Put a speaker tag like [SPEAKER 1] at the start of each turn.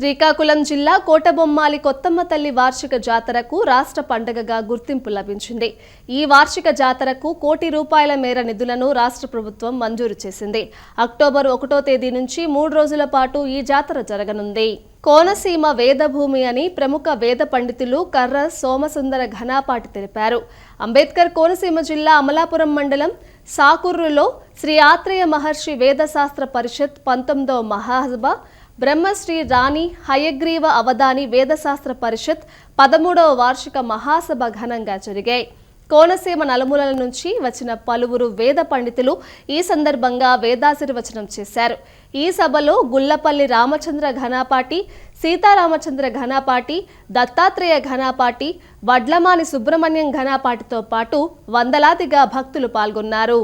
[SPEAKER 1] శ్రీకాకుళం జిల్లా కోటబొమ్మాలి కొత్తమ్మ తల్లి వార్షిక జాతరకు రాష్ట్ర పండగగా గుర్తింపు లభించింది. ఈ వార్షిక జాతరకు కోటి రూపాయల మేర నిధులను రాష్ట్ర ప్రభుత్వం మంజూరు చేసింది. అక్టోబర్ ఒకటో తేదీ నుంచి మూడు రోజుల పాటు ఈ జాతర జరగనుంది. కోనసీమ వేదభూమి అని ప్రముఖ వేద పండితులు కర్ర సోమసుందర ఘనాపాటి తెలిపారు. అంబేద్కర్ కోనసీమ జిల్లా అమలాపురం మండలం సాకుర్రులో శ్రీ ఆత్రేయ మహర్షి వేదశాస్త్ర పరిషత్ పంతొమ్మిదవ మహాసభ బ్రహ్మశ్రీ రాణి హయగ్రీవ అవధాని వేదశాస్త్ర పరిషత్ పదమూడవ వార్షిక మహాసభ ఘనంగా జరిగాయి. కోనసీమ నలుమూలల నుంచి వచ్చిన పలువురు వేద పండితులు ఈ సందర్భంగా వేదాశీర్వచనం చేశారు. ఈ సభలో గుల్లపల్లి రామచంద్ర ఘనాపాటి సీతారామచంద్ర ఘనాపాటి దత్తాత్రేయ ఘనాపాటి వడ్లమాని సుబ్రహ్మణ్యం ఘనాపాటితో పాటు వందలాదిగా భక్తులు పాల్గొన్నారు.